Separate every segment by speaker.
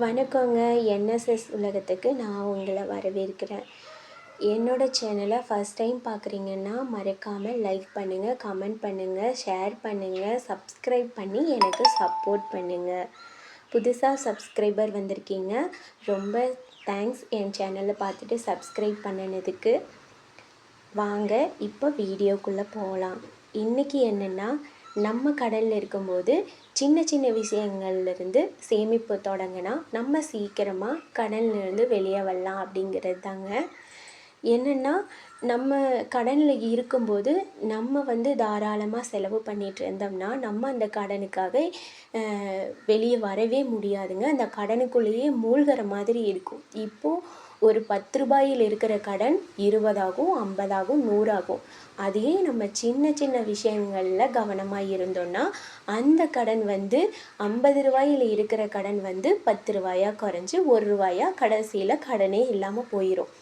Speaker 1: வணக்கங்க. என்எஸ்எஸ் உலகத்துக்கு நான் உங்களை வரவேற்கிறேன். என்னோடய சேனலை ஃபஸ்ட் டைம் பார்க்குறீங்கன்னா மறக்காமல் லைக் பண்ணுங்கள் கமெண்ட் பண்ணுங்கள் ஷேர் பண்ணுங்கள் சப்ஸ்கிரைப் பண்ணி எனக்கு சப்போர்ட் பண்ணுங்கள் புதுசாக சப்ஸ்கிரைபர் வந்திருக்கீங்க ரொம்ப தேங்க்ஸ் என் சேனலை பார்த்துட்டு சப்ஸ்கிரைப் பண்ணினதுக்கு. வாங்க இப்போ வீடியோக்குள்ளே போகலாம் இன்றைக்கி என்னென்னா நம்ம கடலில் இருக்கும்போது சின்ன சின்ன விஷயங்கள்லேருந்து சேமிப்பு தொடங்கினா நம்ம சீக்கிரமாக கடன்லேருந்து வெளியே வரலாம் அப்படிங்கிறது தாங்க என்னென்னா நம்ம கடனில் இருக்கும்போது நம்ம வந்து தாராளமாக செலவு பண்ணிகிட்டு இருந்தோம்னா நம்ம அந்த கடனுக்காக வெளியே வரவே முடியாதுங்க. அந்த கடனுக்குள்ளேயே மூழ்கிற மாதிரி இருக்கும். இப்போது ஒரு பத்து ரூபாயில் இருக்கிற கடன் இருபதாகும் ஐம்பதாகும் நூறாகும். அதையே நம்ம சின்ன சின்ன விஷயங்களில் கவனமாக இருந்தோம்னா அந்த கடன் வந்து ஐம்பது ரூபாயில் இருக்கிற கடன் வந்து பத்து ரூபாயாக குறைஞ்சி ஒரு ரூபாயாக கடைசியில் கடனே இல்லாமல் போயிடும்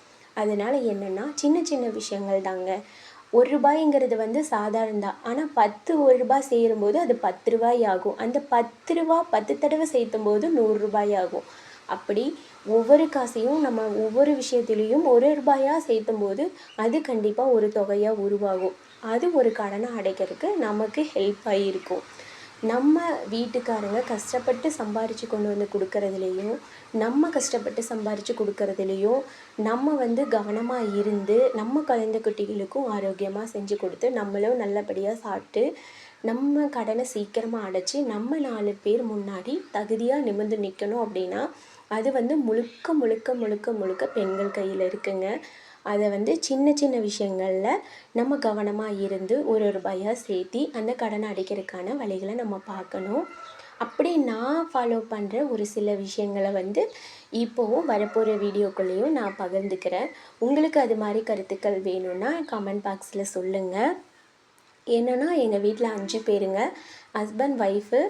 Speaker 1: அதனால் என்னென்னா சின்ன சின்ன விஷயங்கள் தாங்க. ஒரு ரூபாய்ங்கிறது வந்து சாதாரண தான். ஆனால் பத்து ஒரு ரூபாய் சேரும்போது அது பத்து ரூபாய் ஆகும். அந்த பத்து ரூபா பத்து தடவை சேர்த்தும் போது நூறு ரூபாய் ஆகும். அப்படி ஒவ்வொரு காசையும் நம்ம ஒவ்வொரு விஷயத்துலேயும் ஒரு ரூபாயாக சேர்த்தும் போது அது கண்டிப்பாக ஒரு தொகையாக உருவாகும். அது ஒரு கடனை அடைக்கிறதுக்கு நமக்கு ஹெல்ப்பாக இருக்கும் நம்ம வீட்டுக்காரங்க கஷ்டப்பட்டு சம்பாரித்து கொண்டு வந்து கொடுக்கறதுலேயும் நம்ம கஷ்டப்பட்டு சம்பாரித்து கொடுக்கறதுலேயும் நம்ம வந்து கவனமாக இருந்து நம்ம குழந்தை குட்டிகளுக்கும் ஆரோக்கியமாக செஞ்சு கொடுத்து நம்மளும் நல்லபடியாக சாப்பிட்டு நம்ம கடனை சீக்கிரமாக அடைச்சி நம்ம நாலு பேர் முன்னாடி தகுதியாக நிமிர்ந்து நிற்கணும் அப்படின்னா அது வந்து முழுக்க முழுக்க முழுக்க முழுக்க பெண்கள் கையில் இருக்குங்க. அதை வந்து சின்ன சின்ன விஷயங்களில் நம்ம கவனமாக இருந்து ஒரு ரூபாயாக சேர்த்தி அந்த கடனை அடைக்கிறதுக்கான வழிகளை நம்ம பார்க்கணும். அப்படி நான் ஃபாலோ பண்ணுற ஒரு சில விஷயங்களை வந்து இப்போவும் வரப்போகிற வீடியோக்குள்ளேயும் நான் பகிர்ந்துக்கிறேன். உங்களுக்கு அது மாதிரி கருத்துக்கள் வேணும்னா கமெண்ட் பாக்ஸில் சொல்லுங்கள் என்னென்னா எங்கள் வீட்டில் அஞ்சு பேருங்க. ஹஸ்பண்ட் ஒய்ஃபு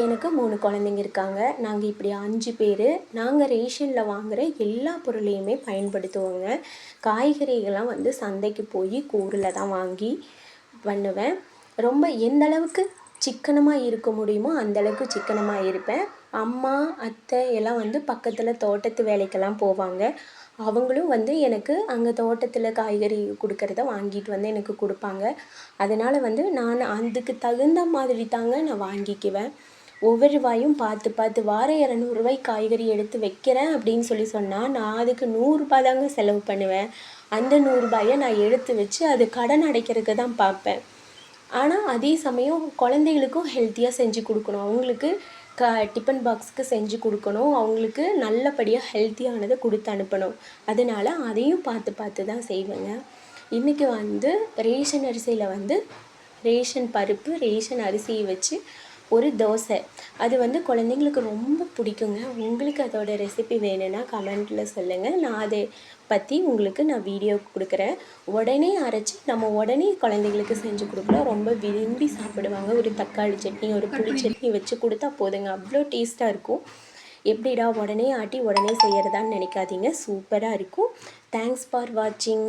Speaker 1: எனக்கு மூணு குழந்தைங்க இருக்காங்க. நாங்கள் இப்படி அஞ்சு பேர். நாங்கள் ரேஷனில் வாங்குகிற எல்லா பொருளையுமே பயன்படுத்துவோங்க. காய்கறிகள்லாம் வந்து சந்தைக்கு போய் கூரில் தான் வாங்கி பண்ணுவேன். ரொம்ப எந்த அளவுக்கு சிக்கனமாக இருக்க முடியுமோ அந்தளவுக்கு சிக்கனமாக இருப்பேன். அம்மா அத்தை எல்லாம் வந்து பக்கத்தில் தோட்டத்து வேலைக்கெல்லாம் போவாங்க. அவங்களும் வந்து எனக்கு அங்கே தோட்டத்தில் காய்கறி கொடுக்கறத வாங்கிட்டு வந்து எனக்கு கொடுப்பாங்க. அதனால் வந்து நான் அதுக்கு தகுந்த மாதிரி தாங்க நான் வாங்கிக்குவேன். ஒவ்வொரு வாயும் பார்த்து பார்த்து வாரம் இரநூறுவாய் காய்கறி எடுத்து வைக்கிறேன் அப்படின்னு சொல்லி சொன்னால் நான் அதுக்கு நூறுரூபா தாங்க செலவு பண்ணுவேன். அந்த நூறுரூபாயை நான் எடுத்து வச்சு அது கடன் அடைக்கிறதுக்கு தான் பார்ப்பேன். ஆனால் அதே சமயம் குழந்தைகளுக்கும் ஹெல்த்தியாக செஞ்சு கொடுக்கணும். அவங்களுக்கு க டிஃபன் பாக்ஸுக்கு செஞ்சு கொடுக்கணும். அவங்களுக்கு நல்லபடியாக ஹெல்த்தியானதை கொடுத்து அனுப்பணும். அதனால் அதையும் பார்த்து பார்த்து தான் செய்வேங்க. இன்றைக்கி வந்து ரேஷன் அரிசியில் வந்து ரேஷன் பருப்பு ரேஷன் அரிசியை வச்சு ஒரு தோசை. அது வந்து குழந்தைங்களுக்கு ரொம்ப பிடிக்குங்க. உங்களுக்கு அதோடய ரெசிபி வேணும்னா கமெண்ட்டில் சொல்லுங்கள் நான் அதை பற்றி உங்களுக்கு நான் வீடியோ கொடுக்குறேன். உடனே அரைச்சி நம்ம உடனே குழந்தைங்களுக்கு செஞ்சு கொடுக்கலாம் ரொம்ப விரும்பி சாப்பிடுவாங்க. ஒரு தக்காளி சட்னி ஒரு புளி சட்னி வச்சு கொடுத்தா போதுங்க. அவ்வளோ டேஸ்ட்டாக இருக்கும். எப்படிடா உடனே ஆட்டி உடனே செய்கிறதான்னு நினைக்காதீங்க. சூப்பராக இருக்கும். தேங்க்ஸ் ஃபார் வாட்சிங்